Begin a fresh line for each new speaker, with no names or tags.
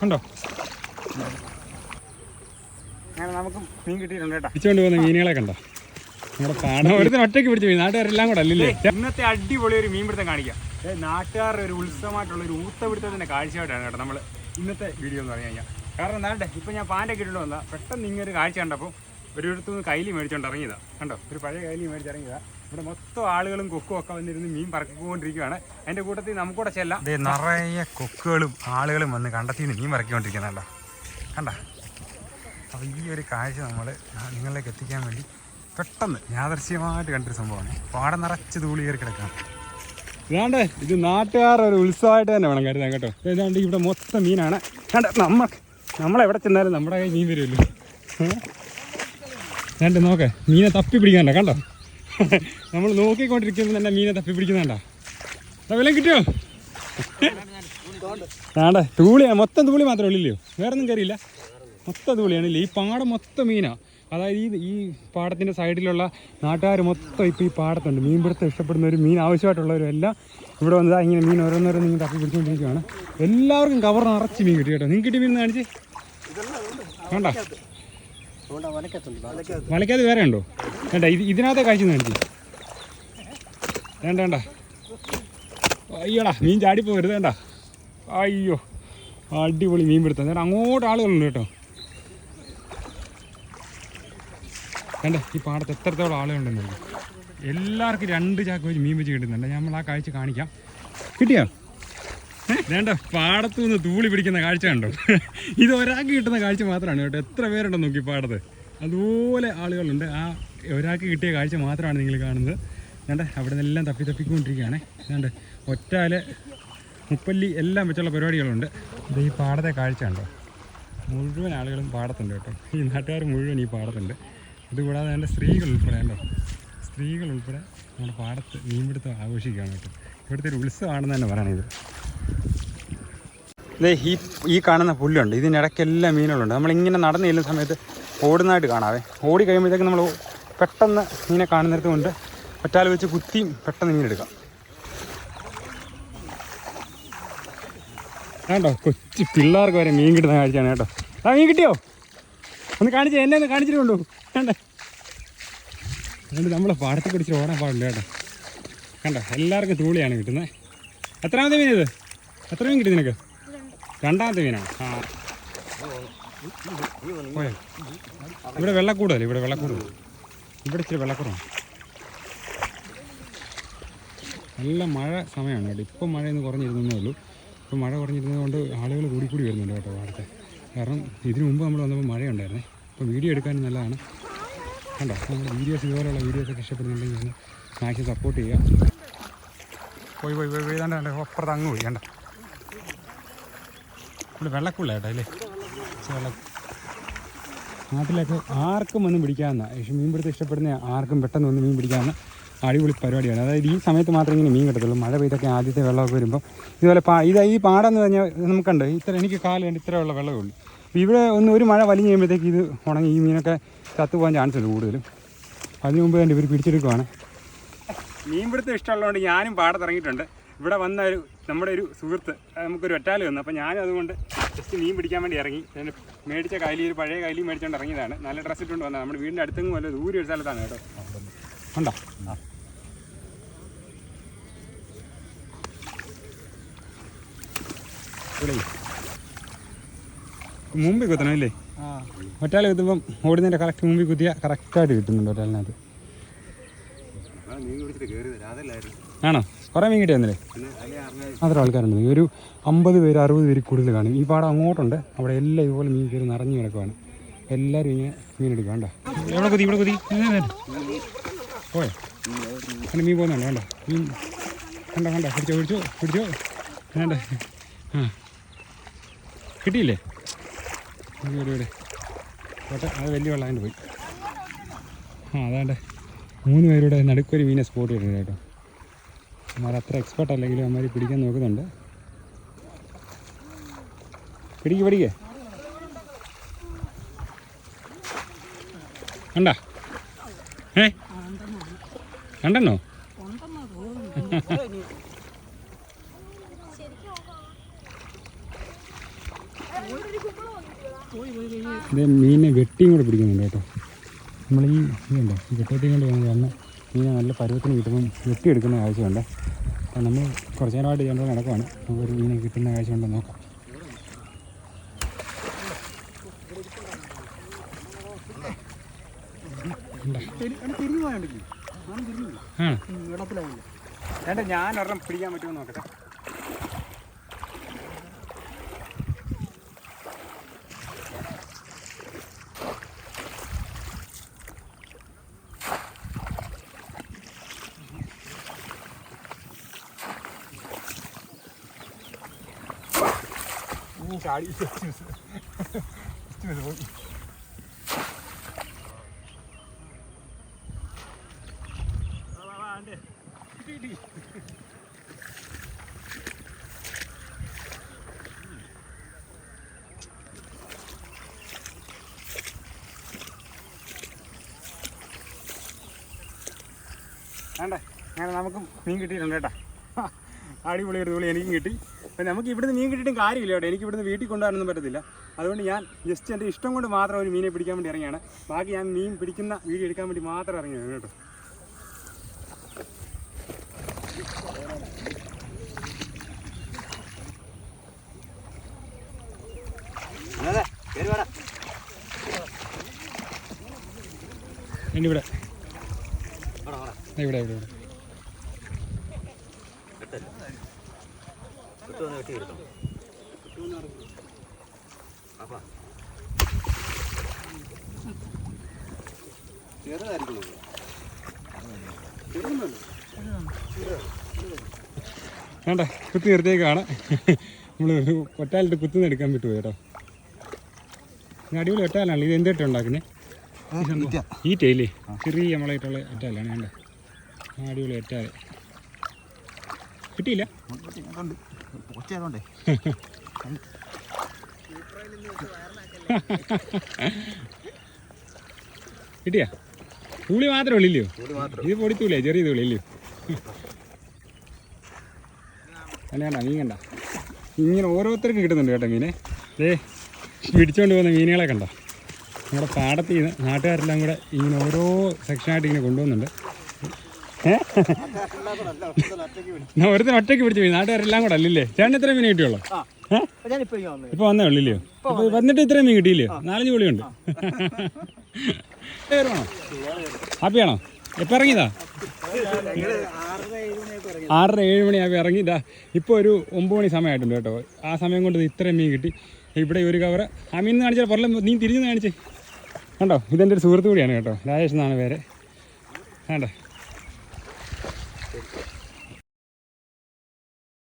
കണ്ടോ?
നമുക്ക് മീൻ കിട്ടിയിട്ടുണ്ട് കേട്ടോ.
പിടിച്ചുകൊണ്ട് പോകുന്ന മീനുകളെ കണ്ടോ? നമ്മുടെ പാടം ഒറ്റയ്ക്ക് പിടിച്ചു മീൻ നാട്ടുകാരെല്ലാം കൂടെ അല്ലേ
ഇന്നത്തെ അടിപൊളി ഒരു മീൻ പിടുത്തം കാണിക്കാം നാട്ടുകാരുടെ ഒരു ഉത്സവമായിട്ടുള്ള ഒരു ഊത്തപിടുത്തത്തിന്റെ കാഴ്ചയായിട്ടാണ് കേട്ടോ നമ്മൾ ഇന്നത്തെ വീഡിയോ എന്ന് പറഞ്ഞു കഴിഞ്ഞാൽ. കാരണം എന്താണ്ടേ ഇപ്പം ഞാൻ പാന്റെ കിട്ടിട്ട് വന്നാൽ പെട്ടെന്ന് ഇങ്ങനെ ഒരു കാഴ്ച കണ്ടപ്പോൾ ഒരു നിന്ന് കൈലി മേടിച്ചോണ്ട് ഇറങ്ങിയതാ. കണ്ടോ? ഒരു പഴയ കൈലി മേടിച്ചിറങ്ങിയതാ ഇവിടെ മൊത്തം ആളുകളും കൊക്കും ഒക്കെ വന്നിരുന്ന് മീൻ പറക്കിക്കൊണ്ടിരിക്കുകയാണ് അതിന്റെ കൂട്ടത്തിൽ നമുക്കൂടെ ചെല്ലാം. നിറയെ കൊക്കുകളും ആളുകളും വന്ന് കണ്ടെത്തി മീൻ പറക്കിക്കൊണ്ടിരിക്കുന്നതല്ലോ കണ്ട? അപ്പോൾ ഈ ഒരു കാഴ്ച നമ്മൾ നിങ്ങളിലേക്ക് എത്തിക്കാൻ വേണ്ടി പെട്ടെന്ന് യാദർശ്യമായിട്ട് കണ്ടൊരു സംഭവമാണ്. പാടം നിറച്ച് തൂളി കയറി
ഇതാണ്ട് ഇത് നാട്ടുകാരുടെ ഒരു ഉത്സവമായിട്ട് തന്നെ വേണം കരുതാൻ കേട്ടോ. ഏതാണ്ട് ഇവിടെ മൊത്തം മീനാണ്. കണ്ട നമ്മ നമ്മളെവിടെ ചെന്നാലും നമ്മുടെ കയ്യിൽ മീൻ വരുമല്ലോ. രണ്ട് നോക്കേ മീനെ തപ്പി പിടിക്കാണ്ട കണ്ടോ? നമ്മൾ നോക്കിക്കൊണ്ടിരിക്കുമ്പോൾ തന്നെ മീനെ തപ്പി പിടിക്കുന്നുണ്ടോ? വില കിട്ടിയോ ആണ്ടെ തൂളിയാണ് മൊത്തം തൂളി മാത്രമേ ഉള്ളില്ലയോ? വേറെ ഒന്നും കയറിയില്ല മൊത്തം തൂളിയാണ് ഈ പാടം മൊത്തം മീനാണ് അതായത് ഈ ഈ പാടത്തിന്റെ സൈഡിലുള്ള നാട്ടുകാർ മൊത്തം ഇപ്പോൾ ഈ പാടത്തുണ്ട്. മീൻ പിടുത്തം ഇഷ്ടപ്പെടുന്നവരും മീൻ ആവശ്യമായിട്ടുള്ളവരും എല്ലാം ഇവിടെ വന്നതാ ഇങ്ങനെ മീൻ ഓരോന്നോരോന്ന് ഇങ്ങനെ തപ്പി പിടിച്ചുകൊണ്ടിരിക്കുകയാണ് എല്ലാവർക്കും കവർ നിറച്ച് മീൻ കിട്ടി കേട്ടോ. നിങ്ങൾക്ക് കിട്ടിയ മീൻ കാണിച്ച്. വേണ്ട. വലയ്ക്കാതെ വേറെ ഉണ്ടോ? വേണ്ട ഇത് ഇതിനകത്തെ കാഴ്ച കാണിച്ച് വേണ്ട വേണ്ട. അയ്യോടാ മീൻ ചാടിപ്പോ വരുത് വേണ്ട. അയ്യോ അടിപൊളി മീൻ പിടുത്തം. വേണ്ട അങ്ങോട്ട് ആളുകളുണ്ട് കേട്ടോ. വേണ്ട ഈ പാടത്ത് എത്രത്തോളം ആളുകളുണ്ടെന്ന് എല്ലാവർക്കും രണ്ട് ചാക്ക് വെച്ച് മീൻ വെച്ച് കിട്ടുന്നുണ്ട്. നമ്മൾ ആ കാഴ്ച കാണിക്കാം. കിട്ടിയോ? വേണ്ട പാടത്തു നിന്ന് തൂളി പിടിക്കുന്ന കാഴ്ച കണ്ടോ? ഇത് ഒരാൾക്ക് കിട്ടുന്ന കാഴ്ച മാത്രമാണ് കേട്ടോ. എത്ര പേരുണ്ടോ നോക്കി പാടത്ത്? അതുപോലെ ആളുകളുണ്ട്. ആ ഒരാൾക്ക് കിട്ടിയ കാഴ്ച മാത്രമാണ് നിങ്ങൾ കാണുന്നത്. വേണ്ട അവിടെ നിന്നെല്ലാം തപ്പി തപ്പിക്കൊണ്ടിരിക്കുകയാണ്. വേണ്ട ഒറ്റാൽ മുപ്പല്ലി എല്ലാം വെച്ചുള്ള പരിപാടികളുണ്ട്. ഇത് ഈ പാടത്തെ കാഴ്ച ഉണ്ടോ മുഴുവൻ ആളുകളും പാടത്തുണ്ട് കേട്ടോ. ഈ നാട്ടുകാർ മുഴുവൻ ഈ പാടത്തുണ്ട്. ഇതുകൂടാതെ എന്റെ സ്ത്രീകൾ ഉൾപ്പെടെ ഉണ്ടോ സ്ത്രീകൾ ഉൾപ്പെടെ നമ്മുടെ പാടത്ത് മീൻപിടുത്തം ആഘോഷിക്കുകയാണ് കേട്ടോ. ഇവിടുത്തെ ഒരു ഉത്സവമാണെന്ന് തന്നെ പറയണത് ദേ ഈ ഈ കാണുന്ന പുല്ലുണ്ട്. ഇതിനിടയ്ക്കെല്ലാം മീനുകളുണ്ട്. നമ്മളിങ്ങനെ നടന്നു ചെല്ലുന്ന സമയത്ത് ഓടുന്നതായിട്ട് കാണാവേ. ഓടി കഴിയുമ്പോഴത്തേക്ക് നമ്മൾ പെട്ടെന്ന് മീനെ കാണുന്നിടത്ത് കൊണ്ട് ഒറ്റാൽ വെച്ച് കുത്തിയും പെട്ടെന്ന് മീനെടുക്കാം. കേട്ടോ കൊച്ചു പിള്ളേർക്ക് വരെ മീൻ കിട്ടുന്ന കാഴ്ചയാണ് കേട്ടോ. ആ മീൻ കിട്ടിയോ? ഒന്ന് കാണിച്ചേ. എന്നെ ഒന്ന് കാണിച്ചിട്ടുണ്ടോ? കണ്ടേ? അതുകൊണ്ട് നമ്മൾ പാടത്തെ പിടിച്ച് ഓടാൻ പാടില്ല കേട്ടോ. കണ്ടോ? എല്ലാവർക്കും തൂളിയാണ് കിട്ടുന്നത്. എത്രാമത്തെ മീൻ ഇത്? എത്ര മീൻ കിട്ടി നിനക്ക്? രണ്ടാമത്തെ മീനാണ് ഇവിടെ വെള്ളക്കൂടല്ലേ? ഇവിടെ വെള്ളക്കൂട്. ഇവിടെ ഇച്ചിരി വെള്ളക്കുറവാണ് നല്ല മഴ സമയമാണ് കേട്ടോ. ഇപ്പം മഴയൊന്ന് കുറഞ്ഞിരുന്നേ ഉള്ളൂ. ഇപ്പം മഴ കുറഞ്ഞിരുന്നത് കൊണ്ട് ആളുകൾ കൂടി വരുന്നുണ്ട് കേട്ടോ പാടത്തെ കാരണം ഇതിനു മുമ്പ് നമ്മൾ വന്നപ്പോൾ മഴയുണ്ടായിരുന്നേ. അപ്പോൾ വീഡിയോ എടുക്കാനും നല്ലതാണ്. കണ്ടോ? നമ്മുടെ വീഡിയോസ് ഇതുപോലെയുള്ള വീഡിയോസൊക്കെ ഇഷ്ടപ്പെടുന്നുണ്ടെങ്കിൽ മാക്സിമം സപ്പോർട്ട് ചെയ്യുക. പോയി പോയി പോയി കണ്ട അപ്പുറത്ത് അങ്ങ് പോയി. കണ്ട? ഇവിടെ വെള്ളക്കുള്ള കേട്ടോ അല്ലേ? വെള്ളം നാട്ടിലൊക്കെ ആർക്കും ഒന്നും പിടിക്കാവുന്ന പക്ഷേ മീൻ പിടുത്തം ഇഷ്ടപ്പെടുന്ന ആർക്കും പെട്ടെന്ന് ഒന്ന് മീൻ പിടിക്കാവുന്ന അടിപൊളി പരിപാടിയാണ്. അതായത് ഈ സമയത്ത് മാത്രമേ ഇങ്ങനെ മീൻ കിട്ടത്തുള്ളൂ. മഴ പെയ്തൊക്കെ ആദ്യത്തെ വെള്ളമൊക്കെ വരുമ്പോൾ ഇതുപോലെ പാ ഇത് ഈ പാടം എന്ന് പറഞ്ഞാൽ നമുക്കുണ്ട്. ഇത്ര എനിക്ക് കാൽ കണ്ട് ഇത്ര ഉള്ള വെള്ളമേ ഉള്ളൂ. അപ്പോൾ ഇവിടെ ഒന്ന് ഒരു മഴ വലിഞ്ഞ് കഴിയുമ്പോഴത്തേക്ക് ഇത് ഉണങ്ങി ഈ മീനൊക്കെ ചത്തു പോകാൻ ചാൻസ് ഉണ്ട് കൂടുതലും. അതിന് മുമ്പ് തന്നെ ഇവർ പിടിച്ചെടുക്കുവാണ്. മീൻപിടുത്തം ഇഷ്ടമുള്ളതുകൊണ്ട് ഞാനും പാടത്തിറങ്ങിയിട്ടുണ്ട്. ഇവിടെ വന്ന ഒരു നമ്മുടെ ഒരു സുഹൃത്ത് നമുക്കൊരു ഒറ്റാലി വന്നു. അപ്പോൾ ഞാൻ അതുകൊണ്ട് ജസ്റ്റ് മീൻ പിടിക്കാൻ വേണ്ടി ഇറങ്ങി. ഞാൻ മേടിച്ച കൈലി ഒരു പഴയ കൈലി മേടിച്ചുകൊണ്ട് ഇറങ്ങിയതാണ്. നല്ല ഡ്രസ്സ് ഇട്ടുകൊണ്ട് വന്നത് നമ്മുടെ വീടിന്റെ അടുത്തെങ്ങും വല്ല ദൂരെ ഒരു സ്ഥലത്താണ് കേട്ടോ. ഉണ്ടോ? മുമ്പിൽ കുത്തണം അല്ലേ? ഒറ്റാലി കുത്തുമ്പം ഓടുന്നതിന്റെ കറക്റ്റ് മുമ്പിൽ കുത്തിയാൽ കറക്റ്റായിട്ട് കിട്ടുന്നുണ്ട് ഒറ്റാലിനകത്ത്.
പിടിച്ചിട്ട് കയറിയത് അതല്ലായിരുന്നു.
ആണോ? കുറേ മീൻ കിട്ടിയെന്നല്ലേ
പിന്നെ അതിലെ
അത്ര ആൾക്കാരുണ്ട്. ഒരു അമ്പത് പേര് അറുപത് പേര് കൂടുതൽ കാണും. ഈ പാടം അങ്ങോട്ടുണ്ട്. അവിടെ എല്ലാം ഇതുപോലെ മീൻ കയറി നിറഞ്ഞു കിടക്കുവാണ്. എല്ലാവരും ഇങ്ങനെ മീൻ എടുക്കുക. വേണ്ട എവിടെ കൊതി? ഇവിടെ കൊതി? പോയോ? അങ്ങനെ മീൻ പോകുന്നുണ്ട്. വേണ്ട മീൻ കണ്ട കണ്ട? പിടിച്ചോ പിടിച്ചോ പിടിച്ചോ. വേണ്ട ആ. കിട്ടിയില്ലേ? ഇവിടെ ഇവിടെ അത് വലിയ വെള്ളമായിട്ട് പോയി. ആ അതാണ്ട്. മൂന്ന് പേരുടെ നടുക്കൊരു മീനെ സ്പോട്ട് ചെയ്തിട്ടുണ്ട് കേട്ടോ. അമ്മമാർ അത്ര എക്സ്പെർട്ട് അല്ലെങ്കിലും അമ്മമാർ പിടിക്കാൻ നോക്കുന്നുണ്ട്. പിടിക്ക് പിടിക്കേ. കണ്ട? ഏ? കണ്ടോ മീനെ വെട്ടിയും കൂടെ പിടിക്കുന്നുണ്ട് കേട്ടോ. നമ്മൾ ഈ ഇതുണ്ടോ? ഈ വെട്ടത്തിൽ കൊണ്ട് കാരണം മീനെ നല്ല പരുവത്തിന് കിട്ടുമ്പം വെട്ടിയെടുക്കുന്ന കാഴ്ചയുണ്ട്. അപ്പം നമ്മൾ കുറച്ച് നേരമായിട്ട് ചെയ്യേണ്ടത് നടക്കുവാണ്. നമുക്കൊരു മീനെ കിട്ടുന്ന കാഴ്ച ഉണ്ടോ നോക്കാം ആ
വേണ്ട ഞാൻ ഒരെണ്ണം പിടിക്കാൻ പറ്റുമോ നോക്കട്ടെ. ഉം, ചാടി പോയി വേണ്ടേ? അങ്ങനെ നമുക്കും മീൻ കിട്ടിയിട്ടുണ്ട് കേട്ടോ. അടിപൊളി അടിപൊളി എനിക്കും കിട്ടി. അപ്പം നമുക്ക് ഇവിടുന്ന് മീൻ കിട്ടിയിട്ടും കാര്യമില്ല കേട്ടോ. എനിക്ക് ഇവിടുന്ന് വീട്ടിൽ കൊണ്ടുവരാനൊന്നും പറ്റത്തില്ല. അതുകൊണ്ട് ഞാൻ ജസ്റ്റ് എന്റെ ഇഷ്ടം കൊണ്ട് മാത്രം ഒരു മീനെ പിടിക്കാൻ വേണ്ടി ഇറങ്ങിയാണ്. ബാക്കി ഞാൻ മീൻ പിടിക്കുന്ന വീഡിയോ എടുക്കാൻ വേണ്ടി മാത്രം ഇറങ്ങിയാണ് കേട്ടോ.
ഇവിടെ ഇവിടെ ഇവിടെ. ദേ ഇവിടെ ഇവിടെ ഇവിടെ വേണ്ട കുത്തി നിർത്തിയേക്കാണ്. നമ്മൾ ഒറ്റാലിട്ട് കുത്തുന്ന എടുക്കാൻ പറ്റുമോ കേട്ടോ അടിപൊളി ഒറ്റാലാണ് ഇത് എന്തിട്ട് ഉണ്ടാക്കുന്നത് ഈ ടൈലേ ചെറിയ നമ്മളായിട്ടുള്ള ഒറ്റാലാണ് വേണ്ട. അടിപൊളി ഒറ്റാൽ കിട്ടിയില്ല കിട്ടിയാ? തൂളി മാത്രമേ ഉള്ളില്ലയോ? ഇത് പൊടിത്തൂലേ? ചെറിയ തൂളി ഇല്ലയോ? അല്ല കണ്ട മീൻ കണ്ട. ഇങ്ങനെ ഓരോരുത്തർക്കും കിട്ടുന്നുണ്ട് കേട്ടോ മീനെ. ദേ പിടിച്ചോണ്ട് പോകുന്ന മീനുകളെ കണ്ടോ? നമ്മുടെ പാടത്ത് നാട്ടുകാരെല്ലാം കൂടെ ഇങ്ങനെ ഓരോ സെക്ഷനായിട്ട് ഇങ്ങനെ കൊണ്ടുപോകുന്നുണ്ട്. ഏ ഞാൻ ഒരുത്തിന് ഒറ്റയ്ക്ക് പിടിച്ചു പോയി നാട്ടുകാരെല്ലാം കൂടെ അല്ലല്ലേ ചേട്ടൻ എത്ര മീൻ കിട്ടിയുള്ളൂ. ഇപ്പൊ വന്നേ ഉള്ളില്ലയോ ഇപ്പൊ വന്നിട്ട് ഇത്രയും മീൻ കിട്ടിയില്ലയോ നാലഞ്ച് പുളിയുണ്ട്. ഹാപ്പിയാണോ? എപ്പോൾ ഇറങ്ങിയതാ? ആറര ഏഴ് മണിയാകുമ്പോൾ ഇറങ്ങി. ഇതാ ഇപ്പോൾ ഒരു ഒമ്പത് മണി സമയമായിട്ടുണ്ട് കേട്ടോ. ആ സമയം കൊണ്ട് ഇത് ഇത്രയും മീൻ കിട്ടി. ഇവിടെ ഒരു കവറ് ആ മീൻ കാണിച്ചാൽ പുറം നീ തിരിഞ്ഞു കാണിച്ചേ. കണ്ടോ? ഇതെന്റെ ഒരു സുഹൃത്തു കൂടിയാണ് കേട്ടോ. രാജേഷ് എന്നാണ് പേര്. വേണ്ട